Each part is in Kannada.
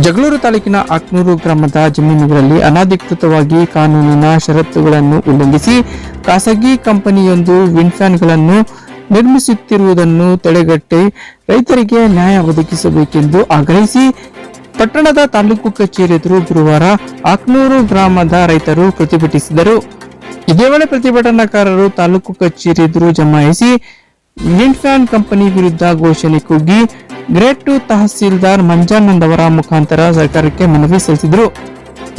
ಜಗಳೂರು ತಾಲೂಕಿನ ಆಕ್ನೂರು ಗ್ರಾಮದ ಜಮೀನುಗಳಲ್ಲಿ ಅನಧಿಕೃತವಾಗಿ ಕಾನೂನಿನ ಷರತ್ತುಗಳನ್ನು ಉಲ್ಲಂಘಿಸಿ ಖಾಸಗಿ ಕಂಪನಿಯೊಂದು ವಿಂಡ್ ಫ್ಯಾನ್ಗಳನ್ನು ನಿರ್ಮಿಸುತ್ತಿರುವುದನ್ನು ತಡೆಗಟ್ಟಿ ರೈತರಿಗೆ ನ್ಯಾಯ ಒದಗಿಸಬೇಕೆಂದು ಆಗ್ರಹಿಸಿ ಪಟ್ಟಣದ ತಾಲೂಕು ಕಚೇರಿ ಎದುರು ಗುರುವಾರ ಆಕ್ನೂರು ಗ್ರಾಮದ ರೈತರು ಪ್ರತಿಭಟಿಸಿದರು. ಇದೇ ವೇಳೆ ಪ್ರತಿಭಟನಾಕಾರರು ತಾಲೂಕು ಕಚೇರಿ ಎದುರು ಜಮಾಯಿಸಿ ವಿಂಡ್ ಫ್ಯಾನ್ ಕಂಪನಿ ವಿರುದ್ಧ ಘೋಷಣೆ ಕೂಗಿ ಗ್ರೇಟ್ ಟು ತಹಸೀಲ್ದಾರ್ ಮಂಜಾನಂದ್ ಅವರ ಮುಖಾಂತರ ಸರ್ಕಾರಕ್ಕೆ ಮನವಿ ಸಲ್ಲಿಸಿದರು.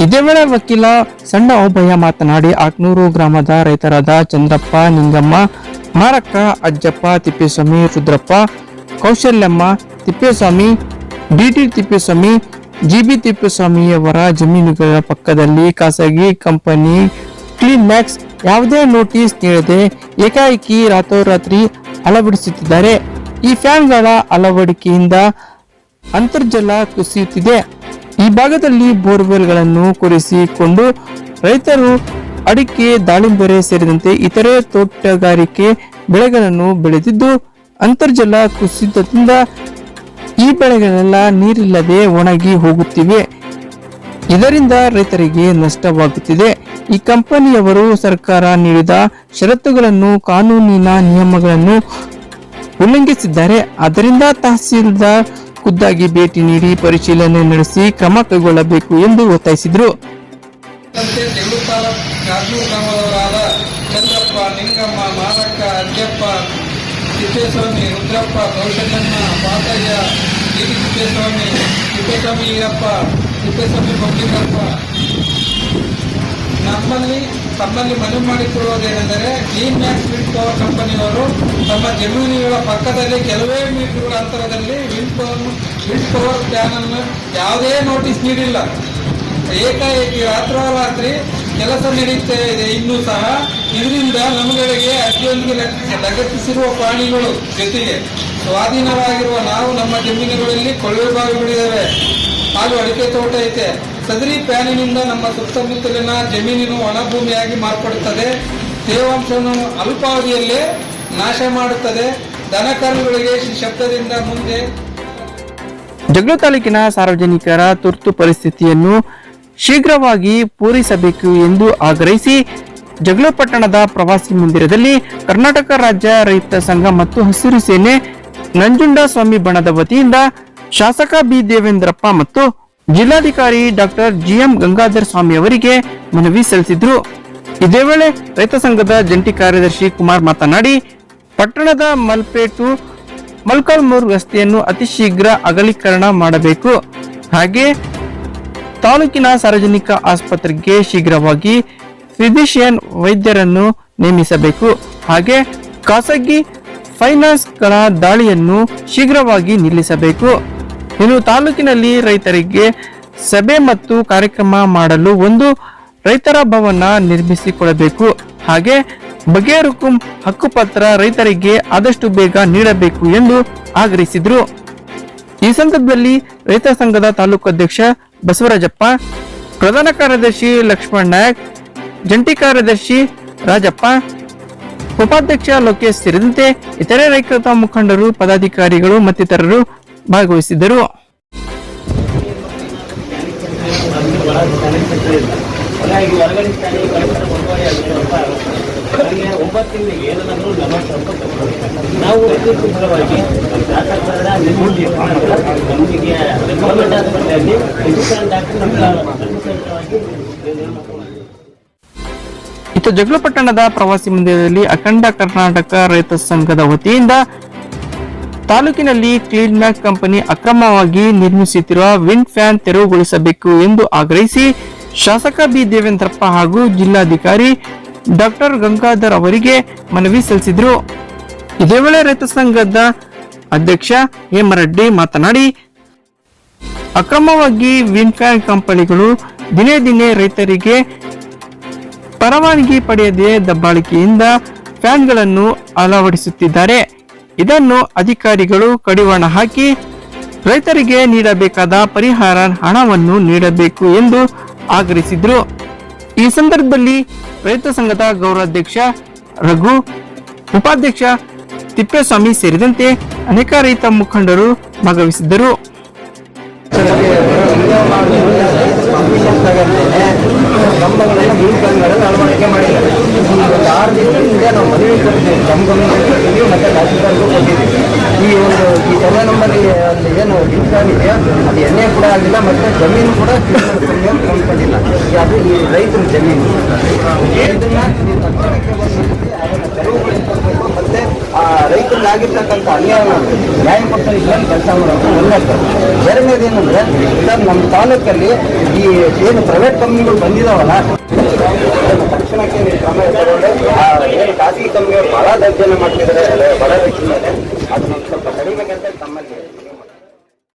ಇದೇ ವೇಳೆ ವಕೀಲ ಸಣ್ಣ ಓಬಯ್ಯ ಮಾತನಾಡಿ ಆಕ್ನೂರು ಗ್ರಾಮದ ರೈತರಾದ ಚಂದ್ರಪ್ಪ, ನಿಂಗಮ್ಮ, ಮಾರಕ್ಕ, ಅಜ್ಜಪ್ಪ, ತಿಪ್ಪೇಸ್ವಾಮಿ, ರುದ್ರಪ್ಪ, ಕೌಶಲ್ಯಮ್ಮ, ತಿಪ್ಪೇಸ್ವಾಮಿ, ಡಿಟಿ ತಿಪ್ಪೇಸ್ವಾಮಿ, ಜಿಬಿ ತಿಪ್ಪೇಸ್ವಾಮಿಯವರ ಜಮೀನುಗಳ ಪಕ್ಕದಲ್ಲಿ ಖಾಸಗಿ ಕಂಪನಿ ಕ್ಲೀನ್ಮ್ಯಾಕ್ಸ್ ಯಾವುದೇ ನೋಟಿಸ್ ನೀಡದೆ ಏಕಾಏಕಿ ರಾತ್ರೋರಾತ್ರಿ ಅಳವಡಿಸುತ್ತಿದ್ದಾರೆ. ಈ ಫ್ಯಾನ್ಗಳ ಅಳವಡಿಕೆಯಿಂದ ಅಂತರ್ಜಲ ಕುಸಿಯುತ್ತಿದೆ. ಈ ಭಾಗದಲ್ಲಿ ಬೋರ್ವೆಲ್ಗಳನ್ನು ಕೊರೆಸಿಕೊಂಡು ರೈತರು ಅಡಿಕೆ ದಾಳಿಂಬೆರೆ ಸೇರಿದಂತೆ ಇತರೆ ತೋಟಗಾರಿಕೆ ಬೆಳೆಗಳನ್ನು ಬೆಳೆದಿದ್ದು, ಅಂತರ್ಜಲ ಕುಸಿತದಿಂದ ಈ ಬೆಳೆಗಳೆಲ್ಲ ನೀರಿಲ್ಲದೆ ಒಣಗಿ ಹೋಗುತ್ತಿವೆ. ಇದರಿಂದ ರೈತರಿಗೆ ನಷ್ಟವಾಗುತ್ತಿದೆ. ಈ ಕಂಪನಿಯವರು ಸರ್ಕಾರ ನೀಡಿದ ಷರತ್ತುಗಳನ್ನು, ಕಾನೂನಿನ ನಿಯಮಗಳನ್ನು ಉಲ್ಲಂಘಿಸಿದ್ದಾರೆ. ಅದರಿಂದ ತಹಸೀಲ್ದಾರ್ ಖುದ್ದಾಗಿ ಭೇಟಿ ನೀಡಿ ಪರಿಶೀಲನೆ ನಡೆಸಿ ಕ್ರಮ ಕೈಗೊಳ್ಳಬೇಕು ಎಂದು ಒತ್ತಾಯಿಸಿದರು. ರುದ್ರಪ್ಪ ಕೌಶಲ್ಯಮ್ಮ ಪಾತಯ್ಯ ತಿಪ್ಪೇಸ್ವಾಮಿ ತಿಪ್ಪೇಸ್ವಾಮಿ ಈರಪ್ಪ ತಿಪ್ಪೇಸ್ವಾಮಿ ಬೊಮ್ಮಿಕಪ್ಪ ನಮ್ಮಲ್ಲಿ ತಮ್ಮಲ್ಲಿ ಮನವಿ ಮಾಡಿಕೊಳ್ಳುವುದೇನೆಂದರೆ ಕ್ಲೀನ್ ಮ್ಯಾಕ್ಸ್ ವಿಂಡ್ ಪವರ್ ಕಂಪನಿಯವರು ತಮ್ಮ ಜಮೀನುಗಳ ಪಕ್ಕದಲ್ಲಿ ಕೆಲವೇ ಮೀಟರ್ಗಳ ಅಂತರದಲ್ಲಿ ವಿಂಡ್ ಪವರ್ ವಿಂಡ್ ಪವರ್ ಪ್ಯಾನನ್ನು ಯಾವುದೇ ನೋಟಿಸ್ ನೀಡಿಲ್ಲ. ಏಕಾಏಕಿ ರಾತ್ರೋರಾತ್ರಿ ಕೆಲಸ ನಡೆಯುತ್ತಾ ಇದೆ. ಇನ್ನೂ ಸಹ ಇದರಿಂದ ನಮ್ಮಗಳಿಗೆ ಅತಿಯೊಂದಿಗೆ ಲಗತ್ತಿಸಿರುವ ಪ್ರಾಣಿಗಳು ಜೊತೆಗೆ ಸ್ವಾಧೀನವಾಗಿರುವ ನಾವು ನಮ್ಮ ಜಮೀನುಗಳಲ್ಲಿ ಕೊಳವೆ ಬಾವಿಗಳಿದ್ದಾವೆ ಹಾಗೂ ಅಡಿಕೆ ತೋಟ ಐತೆ. ಸದರಿ ಪ್ಯಾನಿನಿಂದ ನಮ್ಮ ಸುತ್ತಮುತ್ತಲಿನ ಜಮೀನಿನ ಒಣಭೂಮಿಯಾಗಿ ಮಾರ್ಪಡುತ್ತದೆ. ತೇವಾಂಶವನ್ನು ಅಲ್ಪಾವಧಿಯಲ್ಲೇ ನಾಶ ಮಾಡುತ್ತದೆ. ದನಕರುಗಳಿಗೆ ಶಬ್ದದಿಂದ ಮುಂದೆ ಜಗಳೂರು ತಾಲೂಕಿನ ಸಾರ್ವಜನಿಕರ ತುರ್ತು ಪರಿಸ್ಥಿತಿಯನ್ನು ಶೀಘ್ರವಾಗಿ ಪೂರೈಸಬೇಕು ಎಂದು ಆಗ್ರಹಿಸಿ ಜಗಳ ಪಟ್ಟಣದ ಪ್ರವಾಸಿ ಮಂದಿರದಲ್ಲಿ ಕರ್ನಾಟಕ ರಾಜ್ಯ ರೈತ ಸಂಘ ಮತ್ತು ಹಸಿರು ಸೇನೆ ನಂಜುಂಡ ಸ್ವಾಮಿ ಬಣದ ವತಿಯಿಂದ ಶಾಸಕ ಬಿ ದೇವೇಂದ್ರಪ್ಪ ಮತ್ತು ಜಿಲ್ಲಾಧಿಕಾರಿ ಡಾಕ್ಟರ್ ಜಿಎಂ ಗಂಗಾಧರ ಸ್ವಾಮಿ ಅವರಿಗೆ ಮನವಿ ಸಲ್ಲಿಸಿದ್ರು. ಇದೇ ವೇಳೆ ರೈತ ಸಂಘದ ಜಂಟಿ ಕಾರ್ಯದರ್ಶಿ ಕುಮಾರ್ ಮಾತನಾಡಿ, ಪಟ್ಟಣದ ಮಲ್ಪೇಟು ಮಲ್ಕಲ್ಮೂರ್ ರಸ್ತೆಯನ್ನು ಅತಿ ಶೀಘ್ರ ಅಗಲೀಕರಣ ಮಾಡಬೇಕು. ಹಾಗೆ ತಾಲೂಕಿನ ಸಾರ್ವಜನಿಕ ಆಸ್ಪತ್ರೆಗೆ ಶೀಘ್ರವಾಗಿ ಫಿಸಿಷಿಯನ್ ವೈದ್ಯರನ್ನು ನೇಮಿಸಬೇಕು. ಹಾಗೆ ಖಾಸಗಿ ಫೈನಾನ್ಸ್ಗಳ ದಾಳಿಯನ್ನು ಶೀಘ್ರವಾಗಿ ನಿಲ್ಲಿಸಬೇಕು. ಇನ್ನು ತಾಲೂಕಿನಲ್ಲಿ ರೈತರಿಗೆ ಸಭೆ ಮತ್ತು ಕಾರ್ಯಕ್ರಮ ಮಾಡಲು ಒಂದು ರೈತರ ಭವನ ನಿರ್ಮಿಸಿಕೊಳ್ಳಬೇಕು ಹಾಗೆ ಬಗೆಹರುಕುಂ ಹಕ್ಕುಪತ್ರ ರೈತರಿಗೆ ಆದಷ್ಟು ಬೇಗ ನೀಡಬೇಕು ಎಂದು ಆಗ್ರಹಿಸಿದ್ರು. ಈ ಸಂದರ್ಭದಲ್ಲಿ ರೈತ ಸಂಘದ ತಾಲೂಕು ಅಧ್ಯಕ್ಷ ಬಸವರಾಜಪ್ಪ, ಪ್ರಧಾನ ಕಾರ್ಯದರ್ಶಿ ಲಕ್ಷ್ಮಣ್ ನಾಯಕ್, ಜಂಟಿ ಕಾರ್ಯದರ್ಶಿ ರಾಜಪ್ಪ, ಉಪಾಧ್ಯಕ್ಷ ಲೋಕೇಶ್ ಸೇರಿದಂತೆ ಇತರೆ ರೈತ ಮುಖಂಡರು, ಪದಾಧಿಕಾರಿಗಳು ಮತ್ತಿತರರು ಭಾಗವಹಿಸಿದ್ದರು ಇತ್ತು ಜಗಳಪಟ್ಟಣದ ಪಟ್ಟಣದ ಪ್ರವಾಸಿ ಮಂದಿರದಲ್ಲಿ ಅಖಂಡ ಕರ್ನಾಟಕ ರೈತ ಸಂಘದ ವತಿಯಿಂದ ತಾಲೂಕಿನಲ್ಲಿ ಕ್ಲೀನ್ ಮ್ಯಾಕ್ ಕಂಪನಿ ಅಕ್ರಮವಾಗಿ ನಿರ್ಮಿಸುತ್ತಿರುವ ವಿಂಡ್ ಫ್ಯಾನ್ ತೆರವುಗೊಳಿಸಬೇಕು ಎಂದು ಆಗ್ರಹಿಸಿ ಶಾಸಕ ಬಿ ದೇವೇಂದ್ರಪ್ಪ ಹಾಗೂ ಜಿಲ್ಲಾಧಿಕಾರಿ ಡಾಕ್ಟರ್ ಗಂಗಾಧರ್ ಅವರಿಗೆ ಮನವಿ ಸಲ್ಲಿಸಿದರು. ಇದೇ ವೇಳೆ ರೈತ ಸಂಘದ ಅಧ್ಯಕ್ಷ ಹೇಮರೆಡ್ಡಿ ಮಾತನಾಡಿ, ಅಕ್ರಮವಾಗಿ ವಿಂಡ್ ಫ್ಯಾನ್ ಕಂಪನಿಗಳು ದಿನೇ ದಿನೇ ರೈತರಿಗೆ ಪರವಾನಗಿ ಪಡೆಯದೆ ದಬ್ಬಾಳಿಕೆಯಿಂದ ಫ್ಯಾನ್ಗಳನ್ನು ಅಳವಡಿಸುತ್ತಿದ್ದಾರೆ. ಇದನ್ನು ಅಧಿಕಾರಿಗಳು ಕಡಿವಾಣ ಹಾಕಿ ರೈತರಿಗೆ ನೀಡಬೇಕಾದ ಪರಿಹಾರ ಹಣವನ್ನು ನೀಡಬೇಕು ಎಂದು ಆಗ್ರಹಿಸಿದ್ರು. ಈ ಸಂದರ್ಭದಲ್ಲಿ ರೈತ ಸಂಘದ ಗೌರವಾಧ್ಯಕ್ಷ ರಘು, ಉಪಾಧ್ಯಕ್ಷ ತಿಪ್ಪೇಸ್ವಾಮಿ ಸೇರಿದಂತೆ ಅನೇಕ ರೈತ ಮುಖಂಡರು ಭಾಗವಹಿಸಿದ್ದರು. ಮಾಡಿದ್ದಾರೆ. ಒಂದು ಆರು ದಿನದಿಂದ ನಾವು ಮನವಿ ಕೊಟ್ಟಿದ್ದೀವಿ ಕಂಬಗಳನ್ನು ಮತ್ತೆ ತಹಸೀಲ್ದಾರ್ಗೂ ಕೊಟ್ಟಿದ್ದೀವಿ ಈ ಒಂದು, ಈ ಸರ್ವೆ ನಂಬರ್ ಏನು ಲಿಂಕ್ ಇದೆ ಅದು ಎಣ್ಣೆ ಕೂಡ ಆಗಿಲ್ಲ, ಮತ್ತೆ ಜಮೀನು ಕೂಡ ಕೊಂಡ್ಕೊಂಡಿಲ್ಲ ಅದು ಈ ರೈತರ ಜಮೀನು. ಇದನ್ನ ತಕ್ಷಣಕ್ಕೆ ಬಂದು ಮತ್ತೆ ಆ ರೈತರಿಗಾಗಿರ್ತಕ್ಕಂಥ ಅನ್ಯಾಯ ನ್ಯಾಯ ಕೊಡ್ತಾರೆ ಇದ್ರಲ್ಲಿ ಕೆಲಸ ಮಾಡೋದು ಒಂದಷ್ಟು. ಎರಡನೇದು ಏನಂದ್ರೆ, ಸರ್, ನಮ್ಮ ತಾಲೂಕಲ್ಲಿ ಈ ಏನು ಪ್ರೈವೇಟ್ ಕಂಪ್ನಿಗಳು ಬಂದಿದಾವಲ್ಲ ತಕ್ಷಣಕ್ಕೆ ಕ್ರಮ ಖಾಸಗಿ ಕಂಪ್ನಿಯವರು ಬಹಳ ದರ್ಜನೆ ಮಾಡ್ತಿದ್ದಾರೆ ಮೇಲೆ ಅದನ್ನ ಸ್ವಲ್ಪ